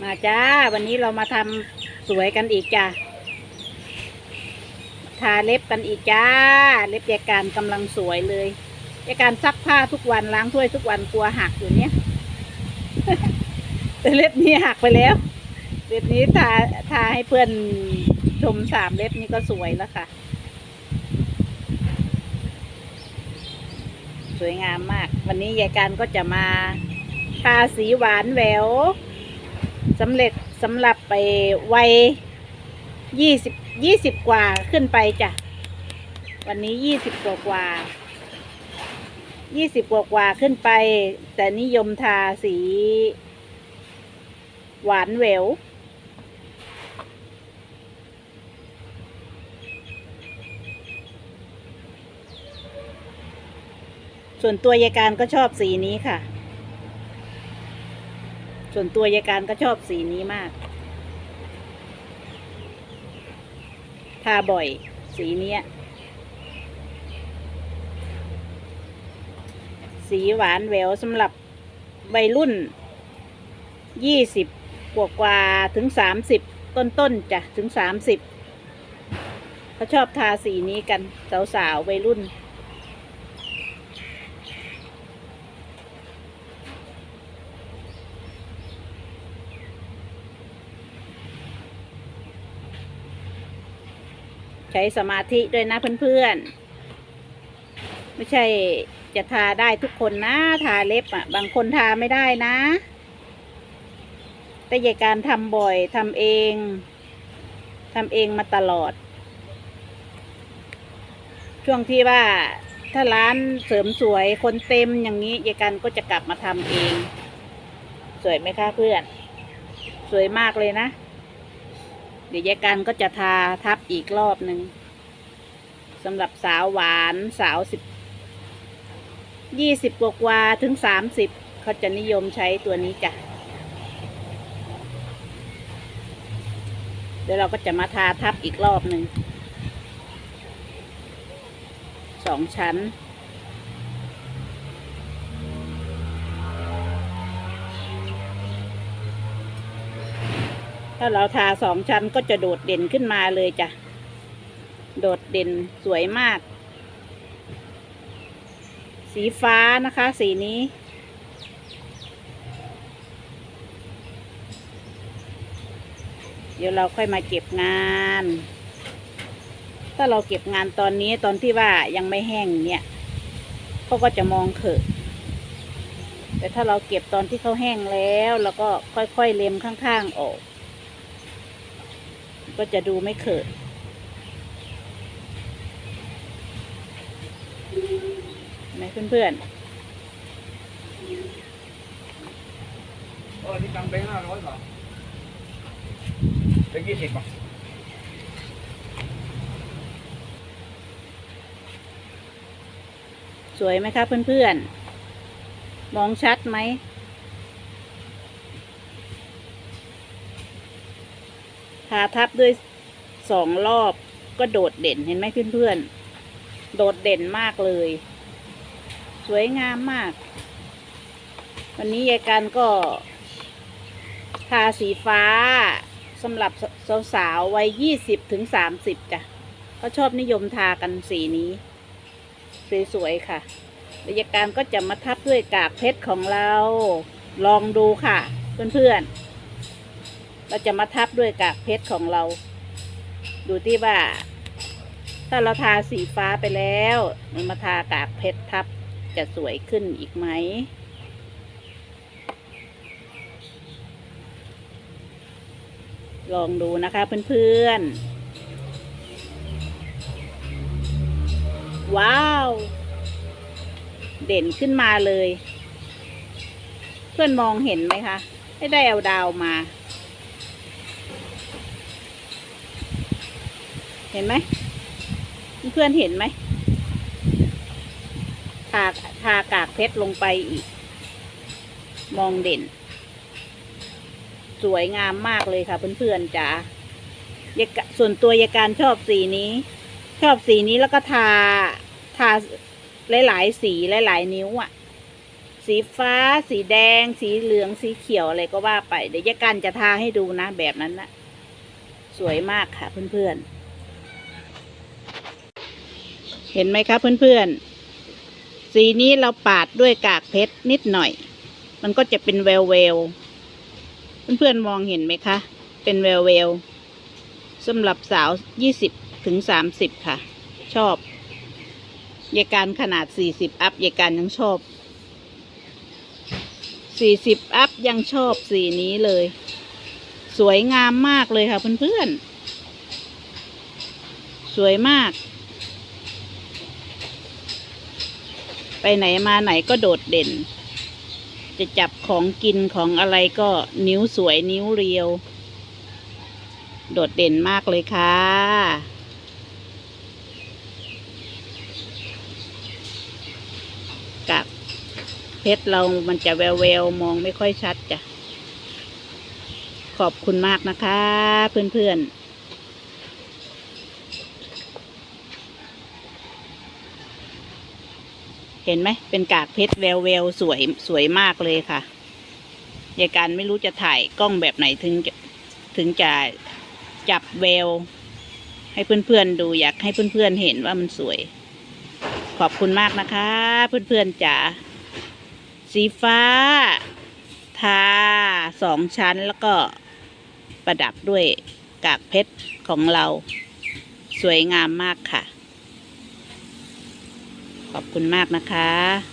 มาจ้า วันนี้เรามาทำสวยกันอีกจ้าทาเล็บกันอีกจ้า เล็บยายการกำลังสวยเลยยายการซักผ้าทุกวันล้างถ้วยทุกวันกลัวหักอยู่เนี้ยแต่เล็บนี้หักไปแล้ว เล็บนี้ทาทาให้เพื่อนชมสามเล็บนี้ก็สวยแล้วค่ะ สวยงามมาก วันนี้ยายการก็จะมาทาสีหวานแหวว สำเร็จสำหรับไปวัยยี่สิบยี่สิบกว่าขึ้นไปจ้ะ วันนี้ยี่สิบกว่ากว่ายี่สิบกว่ากว่าขึ้นไป แต่นิยมทาสี หวานแหววส่วนตัวยายการก็ชอบสีนี้ค่ะ ส่วนตัวยายการก็ชอบสีนี้มาก ทาบ่อย สีเนี้ย สีหวานแหววสำหรับวัยรุ่นยี่สิบกว่ากว่าถึงสามสิบต้นๆจ้ะ ถึงสามสิบเขาชอบทาสีนี้กัน สาวๆวัยรุ่น ใช้สมาธิด้วยนะเพื่อนๆ ไม่ใช่จะทาได้ทุกคนนะ ทาเล็บอะ บางคนทาไม่ได้นะ แต่ยายการทำบ่อยทำเองทำเองมาตลอด ช่วงที่ว่าถ้าร้านเสริมสวยคนเต็มอย่างนี้ยายการก็จะกลับมาทำเอง สวยไหมคะเพื่อน สวยมากเลยนะ เดี๋ยวยายการก็จะทาทับอีกรอบหนึ่งสำหรับสาวหวานสาวสิบยี่สิบกว่าถึงสามสิบเขาจะนิยมใช้ตัวนี้จ้ะ เดี๋ยวเราก็จะมาทาทับอีกรอบหนึ่งสองชั้น ถ้าเราทาสองชั้นก็จะโดดเด่นขึ้นมาเลยจ้ะ โดดเด่นสวยมาก สีฟ้านะคะ สีนี้ เดี๋ยวเราค่อยมาเก็บงาน ถ้าเราเก็บงานตอนนี้ตอนที่ว่ายังไม่แห้งเนี่ยเขาก็จะมองเขอะแต่ถ้าเราเก็บตอนที่เขาแห้งแล้วเราก็ค่อยๆเล็มข้างๆออก ก็จะดูไม่เขอะเห็นไหมเพื่อนเออนี่ตังค์แบงค์ห้าร้อยบาทแบงค์ยี่สิบบาทๆสวยไหมคะเพื่อนๆ มองชัดไหม ทาทับด้วยสองรอบก็โดดเด่นเห็นไหมเพื่อนๆ โดดเด่นมากเลย สวยงามมาก วันนี้ยายกันก็ ทาสีฟ้าสำหรับสาวๆวัยยี่สิบถึงสามสิบจ้ะก็ชอบนิยมทากันสีนี้ สวยๆค่ะแล้วยายการก็จะมาทับด้วยกากเพชรของเรา ลองดูค่ะ เพื่อนๆ เราจะมาทับด้วยกากเพชรของเรา ดูที่ว่า ถ้าเราทาสีฟ้าไปแล้วมันมาทากากเพชรทับจะสวยขึ้นอีกไหมลองดูนะคะเพื่อนๆ ว้าว เด่นขึ้นมาเลย เพื่อนมองเห็นไหมคะให้ได้เอาดาวมา เห็นไหมเพื่อนเห็นไหมทาทากากเพชรลงไปอีก มองเด่น สวยงามมากเลยค่ะเพื่อนๆจ๋าส่วนตัวยาการชอบสีนี้ ชอบสีนี้แล้วก็ทาทาหลายๆสีหลายๆนิ้วอะ่ะ สีฟ้า สีแดง สีเหลืองสีเขียวอะไรก็ว่าไป เดี๋ยวยากันจะทาให้ดูนะแบบนั้นนะสวยมากค่ะเพื่อนๆ เห็นไหมคะเพื่อนๆ สีนี้เราปาดด้วยกากเพชรนิดหน่อย มันก็จะเป็นแววแววเพื่อนๆมองเห็นไหมคะ เป็นแววแววสำหรับสาวยี่สิบถึงสามสิบค่ะ ชอบยายการขนาดสี่สิบอัพยายการยังชอบสี่สิบอัพยังชอบสีนี้เลย สวยงามมากเลยค่ะเพื่อนๆ สวยมาก ไปไหนมาไหนก็โดดเด่น จะจับของกินของอะไรก็นิ้วสวยนิ้วเรียว โดดเด่นมากเลยค่ะ กับเพชรเรามันจะแววแววมองไม่ค่อยชัดจ้ะ ขอบคุณมากนะคะ เพื่อนๆ เห็นไหมเป็นกากเพชรแววแววสวยสวยมากเลยค่ะยายการไม่รู้จะถ่ายกล้องแบบไหนถึงจะถึงจะจับแวว ให้เพื่อนๆดูอยากให้เพื่อนๆเห็นว่ามันสวย ขอบคุณมากนะคะ เพื่อนๆจ๋าสีฟ้า ทาสองชั้นแล้วก็ประดับด้วยกากเพชรของเรา สวยงามมากค่ะ ขอบคุณมากนะคะ